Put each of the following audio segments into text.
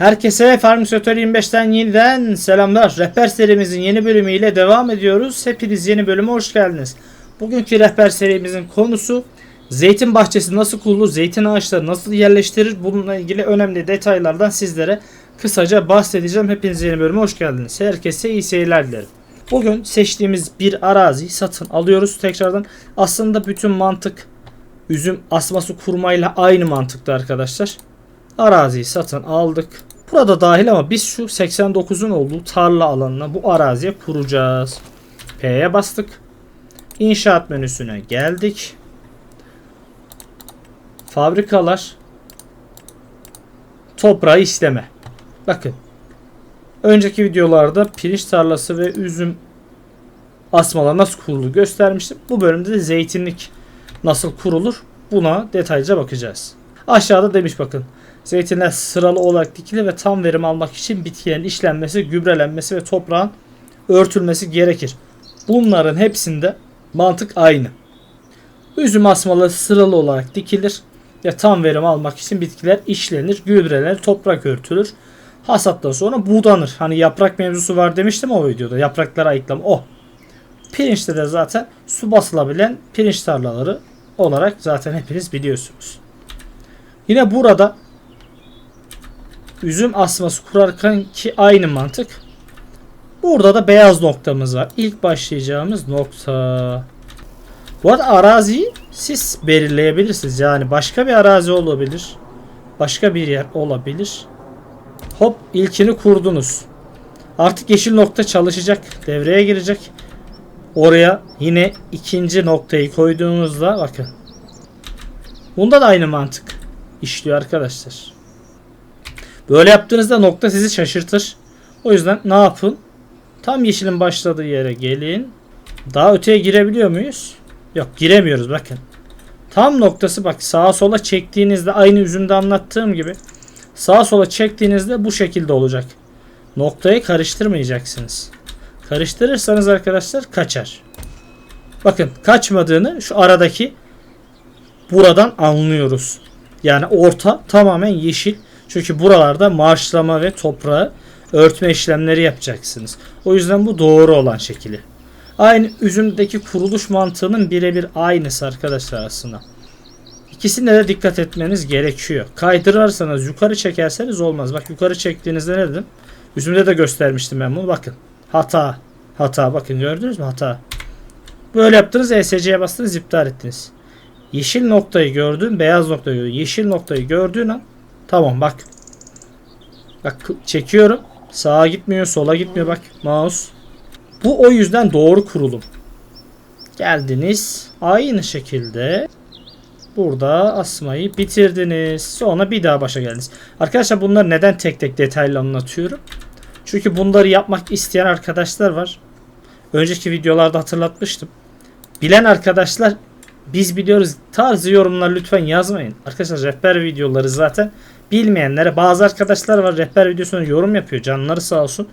Herkese Farmsötör 25'ten yeniden selamlar. Rehber serimizin yeni bölümüyle devam ediyoruz. Hepiniz yeni bölüme hoş geldiniz. Bugünkü rehber serimizin konusu zeytin bahçesi nasıl kurulur, zeytin ağaçları nasıl yerleştirir bununla ilgili önemli detaylardan sizlere kısaca bahsedeceğim. Hepiniz yeni bölüme hoş geldiniz. Herkese iyi seyirler dilerim. Bugün seçtiğimiz bir arazi satın alıyoruz tekrardan. Aslında bütün mantık üzüm asması kurmayla aynı mantıkta arkadaşlar. Araziyi satın aldık. Burada dahil ama biz şu 89'un olduğu tarla alanına bu araziye kuracağız. P'ye bastık. İnşaat menüsüne geldik. Fabrikalar. Toprağı işleme. Bakın. Önceki videolarda pirinç tarlası ve üzüm asmalar nasıl kurulur göstermiştim. Bu bölümde de zeytinlik nasıl kurulur buna detaylıca bakacağız. Aşağıda demiş bakın. Zeytinler sıralı olarak dikilir ve tam verim almak için bitkilerin işlenmesi, gübrelenmesi ve toprağın örtülmesi gerekir. Bunların hepsinde mantık aynı. Üzüm asmaları sıralı olarak dikilir ve tam verim almak için bitkiler işlenir, gübrelenir, toprak örtülür. Hasattan sonra buğdanır. Hani yaprak mevzusu var demiştim o videoda. Yaprakları ayıklama o. Pirinçte de zaten su basılabilen pirinç tarlaları olarak zaten hepiniz biliyorsunuz. Yine burada üzüm asması kurarken ki aynı mantık. Burada da beyaz noktamız var. İlk başlayacağımız nokta. Bu arada araziyi siz belirleyebilirsiniz. Yani başka bir arazi olabilir. Başka bir yer olabilir. Hop ilkini kurdunuz. Artık yeşil nokta çalışacak. Devreye girecek. Oraya yine ikinci noktayı koyduğunuzda bakın. Bunda da aynı mantık işliyor arkadaşlar. Böyle yaptığınızda nokta sizi şaşırtır. O yüzden ne yapın? Tam yeşilin başladığı yere gelin. Daha öteye girebiliyor muyuz? Yok giremiyoruz bakın. Tam noktası bak sağa sola çektiğinizde aynı üzümde anlattığım gibi sağa sola çektiğinizde bu şekilde olacak. Noktayı karıştırmayacaksınız. Karıştırırsanız arkadaşlar kaçar. Bakın kaçmadığını şu aradaki buradan anlıyoruz. Yani orta tamamen yeşil. Çünkü buralarda marşlama ve toprağı örtme işlemleri yapacaksınız. O yüzden bu doğru olan şekli. Aynı üzümdeki kuruluş mantığının birebir aynısı arkadaşlar aslında. İkisine de dikkat etmeniz gerekiyor. Kaydırırsanız yukarı çekerseniz olmaz. Bak yukarı çektiğinizde ne dedim? Üzümde de göstermiştim ben bunu. Bakın. Hata. Hata. Bakın gördünüz mü? Hata. Böyle yaptınız. ESC'ye bastınız. iptal ettiniz. Yeşil noktayı gördün. Beyaz noktayı gördün. Yeşil noktayı gördüğün an tamam bak. Bak çekiyorum. Sağa gitmiyor. Sola gitmiyor. Bak mouse. Bu o yüzden doğru kurulum. Geldiniz. Aynı şekilde burada asmayı bitirdiniz. Sonra bir daha başa geldiniz. Arkadaşlar bunları neden tek tek detaylı anlatıyorum? Çünkü bunları yapmak isteyen arkadaşlar var. Önceki videolarda hatırlatmıştım. Bilen arkadaşlar biz biliyoruz tarzı yorumlar lütfen yazmayın. Arkadaşlar rehber videoları zaten bilmeyenlere bazı arkadaşlar var rehber videosuna yorum yapıyor canları sağ olsun.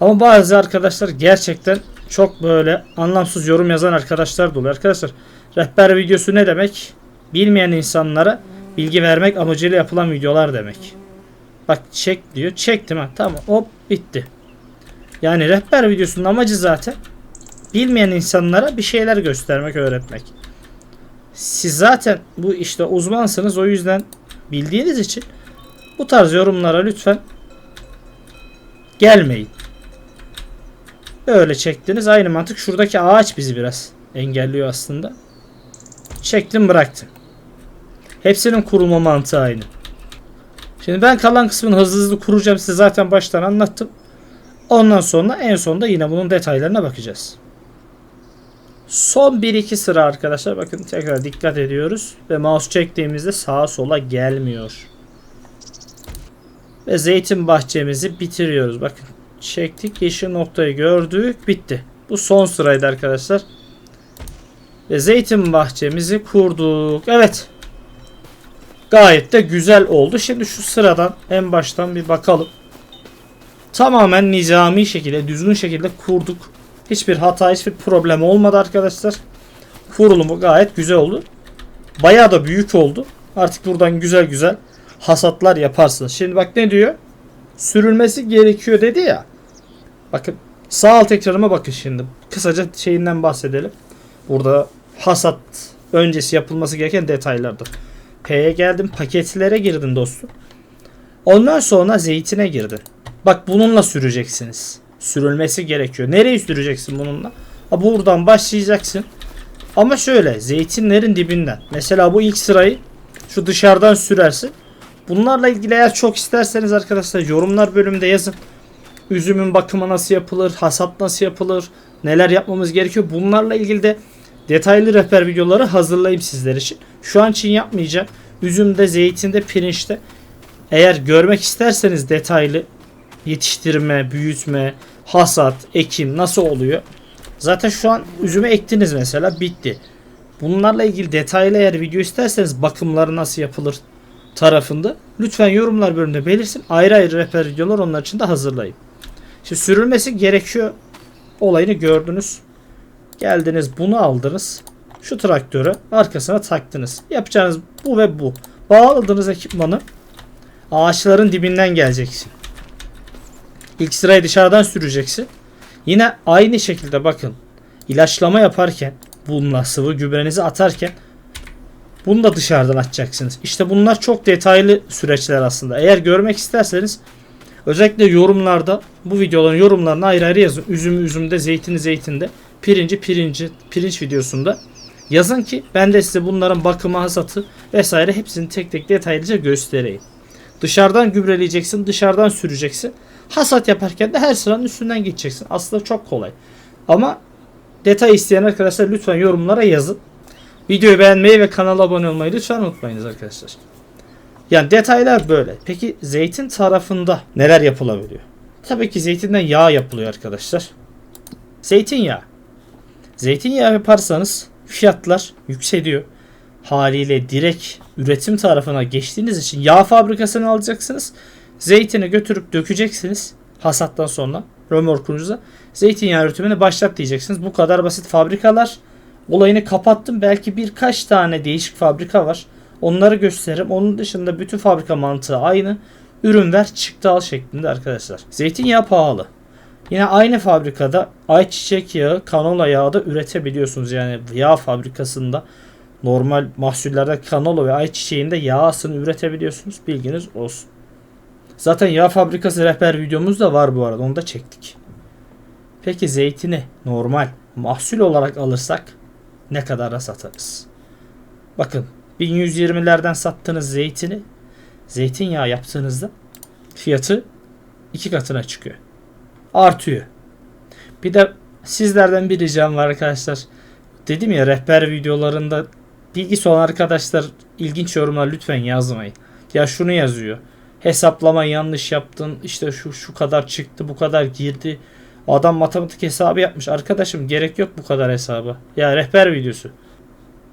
Ama bazı arkadaşlar gerçekten çok böyle anlamsız yorum yazan arkadaşlar da oluyor. Arkadaşlar rehber videosu ne demek? Bilmeyen insanlara bilgi vermek amacıyla yapılan videolar demek. Bak çek diyor. Çektim ha. Tamam hop bitti. Yani rehber videosunun amacı zaten bilmeyen insanlara bir şeyler göstermek, öğretmek. Siz zaten bu işte uzmansınız o yüzden bildiğiniz için bu tarz yorumlara lütfen gelmeyin. Böyle çektiniz. Aynı mantık. Şuradaki ağaç bizi biraz engelliyor aslında. Çektim bıraktım. Hepsinin kurulma mantığı aynı. Şimdi ben kalan kısmını hızlı hızlı kuracağım. Size zaten baştan anlattım. Ondan sonra en sonunda yine bunun detaylarına bakacağız. Son 1-2 sıra arkadaşlar. Bakın tekrar dikkat ediyoruz. Ve mouse çektiğimizde sağa sola gelmiyor. Ve zeytin bahçemizi bitiriyoruz. Bakın çektik. Yeşil noktayı gördük. Bitti. Bu son sıraydı arkadaşlar. Ve zeytin bahçemizi kurduk. Evet. Gayet de güzel oldu. Şimdi şu sıradan en baştan bir bakalım. Tamamen nizami şekilde, düzgün şekilde kurduk. Hiçbir hata, hiçbir problem olmadı arkadaşlar. Kurulumu gayet güzel oldu. Bayağı da büyük oldu. Artık buradan güzel güzel hasatlar yaparsınız. Şimdi bak ne diyor? sürülmesi gerekiyor dedi ya. Bakın sağ alt ekranıma bakın şimdi. Kısaca şeyinden bahsedelim. Burada hasat öncesi yapılması gereken detaylardır. P'ye geldim paketlere girdin dostum. Ondan sonra zeytine girdin. Bak bununla süreceksiniz. Sürülmesi gerekiyor. Nereye süreceksin bununla? Ha, buradan başlayacaksın. Ama şöyle zeytinlerin dibinden. Mesela bu ilk sırayı şu dışarıdan sürersin. Bunlarla ilgili eğer çok isterseniz arkadaşlar yorumlar bölümünde yazın. Üzümün bakımı nasıl yapılır, hasat nasıl yapılır, neler yapmamız gerekiyor. Bunlarla ilgili de detaylı rehber videoları hazırlayayım sizler için. Şu an için yapmayacağım. Üzümde, zeytinde, pirinçte. Eğer görmek isterseniz detaylı yetiştirme, büyütme, hasat, ekim nasıl oluyor? Zaten şu an üzümü ektiniz mesela bitti. Bunlarla ilgili detaylı eğer video isterseniz bakımları nasıl yapılır tarafında lütfen yorumlar bölümünde belirsin. Ayrı ayrı rehber videolar onlar için de hazırlayayım. Şimdi sürülmesi gerekiyor olayını gördünüz. Geldiniz bunu aldınız. Şu traktörü arkasına taktınız. Yapacağınız bu ve bu. Bağladığınız ekipmanı ağaçların dibinden geleceksin. İlk sırayı dışarıdan süreceksin. Yine aynı şekilde bakın ilaçlama yaparken bununla sıvı gübrenizi atarken bunu da dışarıdan atacaksınız. İşte bunlar çok detaylı süreçler aslında. Eğer görmek isterseniz özellikle yorumlarda bu videoların yorumlarına ayrı ayrı yazın. Üzüm üzümde, zeytini zeytinde, pirinci pirinci, pirinç videosunda yazın ki ben de size bunların bakımı, hasatı vesaire hepsini tek tek detaylıca göstereyim. Dışarıdan gübreleyeceksin, dışarıdan süreceksin. Hasat yaparken de her sıranın üstünden geçeceksin. Aslında çok kolay. Ama detay isteyen arkadaşlar lütfen yorumlara yazın. Videoyu beğenmeyi ve kanala abone olmayı lütfen unutmayınız arkadaşlar. Yani detaylar böyle. Peki zeytin tarafında neler yapılabiliyor? Tabii ki zeytinden yağ yapılıyor arkadaşlar. Zeytinyağı. Zeytinyağı yaparsanız fiyatlar yükseliyor. Haliyle direkt üretim tarafına geçtiğiniz için yağ fabrikasını alacaksınız. Zeytini götürüp dökeceksiniz hasattan sonra römorkunuza. Zeytinyağı üretimini başlat diyeceksiniz. Bu kadar basit fabrikalar. Olayını kapattım. Belki birkaç tane değişik fabrika var. Onları gösteririm. Onun dışında bütün fabrika mantığı aynı. Ürün ver çıktı al şeklinde arkadaşlar. Zeytinyağı pahalı. Yine aynı fabrikada ayçiçek yağı, kanola yağı da üretebiliyorsunuz. Yani yağ fabrikasında normal mahsullerde kanola ve ayçiçeğinde yağ üretebiliyorsunuz. Bilginiz olsun. Zaten yağ fabrikası rehber videomuz da var bu arada. Onu da çektik. Peki zeytini normal mahsul olarak alırsak ne kadara satarız? Bakın 1120'lerden sattığınız zeytini zeytinyağı yaptığınızda fiyatı iki katına çıkıyor. Artıyor. Bir de sizlerden bir ricam var arkadaşlar. Dedim ya rehber videolarında bilgisi olan arkadaşlar ilginç yorumlar lütfen yazmayın. Ya şunu yazıyor. Hesaplama yanlış yaptın. İşte şu şu kadar çıktı, bu kadar girdi. Adam matematik hesabı yapmış. Arkadaşım gerek yok bu kadar hesaba. Ya rehber videosu.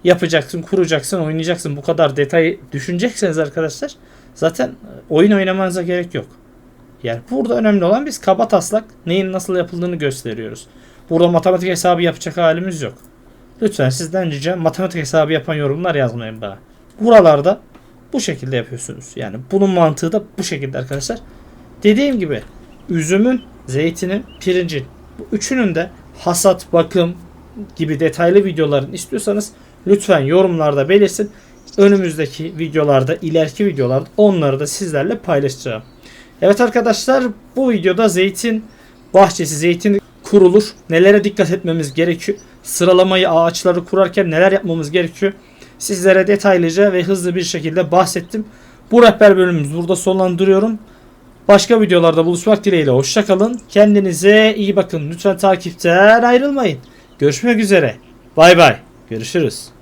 Yapacaksın, kuracaksın, oynayacaksın. Bu kadar detayı düşünecekseniz arkadaşlar zaten oyun oynamanıza gerek yok. Yani burada önemli olan biz kaba taslak neyin nasıl yapıldığını gösteriyoruz. Burada matematik hesabı yapacak halimiz yok. Lütfen sizden ricam matematik hesabı yapan yorumlar yazmayın bana. Buralarda bu şekilde yapıyorsunuz. Yani bunun mantığı da bu şekilde arkadaşlar. Dediğim gibi üzümün, zeytinin, pirincin bu üçünün de hasat, bakım gibi detaylı videoların istiyorsanız lütfen yorumlarda belirsin. Önümüzdeki videolarda, ileriki videolarda onları da sizlerle paylaşacağım. Evet arkadaşlar bu videoda zeytin bahçesi, zeytin kurulur. Nelere dikkat etmemiz gerekiyor? Sıralamayı ağaçları kurarken neler yapmamız gerekiyor? Sizlere detaylıca ve hızlı bir şekilde bahsettim. Bu rehber bölümümüzü burada sonlandırıyorum. Başka videolarda buluşmak dileğiyle hoşçakalın. Kendinize iyi bakın. Lütfen takipten ayrılmayın. Görüşmek üzere. Bay bay. Görüşürüz.